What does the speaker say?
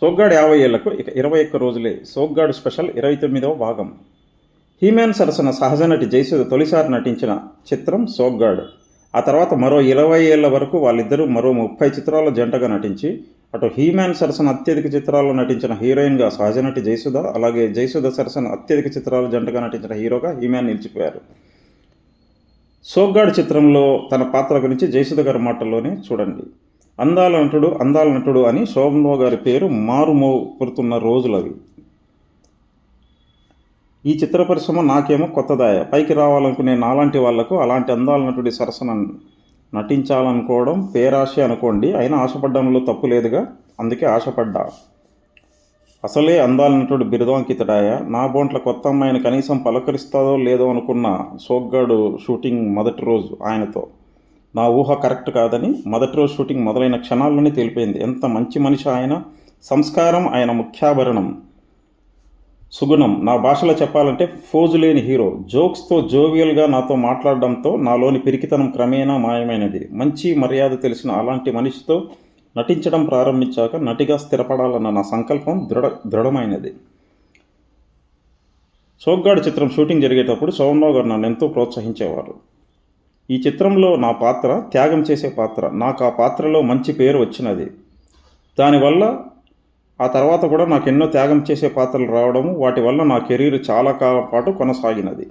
సోగ్గాడ్ యాభై ఏళ్ళకు ఇక ఇరవై ఒక్క రోజులే. సోగ్గాడు స్పెషల్ ఇరవై తొమ్మిదవ భాగం. హీమాన్ సరసన సహజ నటి జయసుధ తొలిసారి నటించిన చిత్రం సోగ్గాడ్. ఆ తర్వాత మరో ఇరవై ఏళ్ళ వరకు వాళ్ళిద్దరూ మరో ముప్పై చిత్రాల్లో జంటగా నటించి అటు హీమాన్ సరసన అత్యధిక చిత్రాల్లో నటించిన హీరోయిన్గా సహజ నటి జయసుధ అలాగే జయసుధ సరసన అత్యధిక చిత్రాలు జంటగా నటించిన హీరోగా హీమాన్ నిలిచిపోయారు. సోగ్గాడు చిత్రంలో తన పాత్ర గురించి జయసుధ గారి మాటల్లోనే చూడండి. అందాల నటుడు అందాల నటుడు అని శోభన్బాబు గారి పేరు మారుమోగుతున్న అవి. ఈ చిత్ర పరిశ్రమ నాకేమో కొత్తదాయ. పైకి రావాలనుకునే నాలాంటి వాళ్ళకు అలాంటి అందాల నటుడి సరసన నటించాలనుకోవడం పేరాశ అనుకోండి. అయినా ఆశపడ్డంలో తప్పు లేదుగా. అందుకే ఆశపడ్డా. అసలే అందాల నటుడు బిరుదాంకితుడాయ? నా బోంట్ల కొత్త అమ్మాయిని కనీసం పలకరిస్తాదో లేదో అనుకున్న సోగ్గాడు షూటింగ్ మొదటి రోజు ఆయనతో. నా ఊహ కరెక్ట్ కాదని మొదటి రోజు షూటింగ్ మొదలైన క్షణాల్లోనే తెలిపింది ఎంత మంచి మనిషి ఆయన? సంస్కారం ఆయన ముఖ్యాభరణం. సుగుణం. నా భాషలో చెప్పాలంటే ఫోజు లేని హీరో. జోక్స్తో జోవియల్గా నాతో మాట్లాడడంతో నాలోని పిరికితనం క్రమేణా మాయమైనది. మంచి మర్యాద తెలిసిన అలాంటి మనిషితో నటించడం ప్రారంభించాక నటిగా స్థిరపడాలన్న నా సంకల్పం దృఢ దృఢమైనది. సోగ్గాడు చిత్రం షూటింగ్ జరిగేటప్పుడు సోమరావు గారు నన్ను ఎంతో ప్రోత్సహించేవారు. ఈ చిత్రంలో నా పాత్ర త్యాగం చేసే పాత్ర. నాకు ఆ పాత్రలో మంచి పేరు వచ్చినది. దానివల్ల ఆ తర్వాత కూడా నాకు ఎన్నో త్యాగం చేసే పాత్రలు రావడము వాటి వల్ల నా కెరీర్ చాలా కాలం పాటు కొనసాగినది.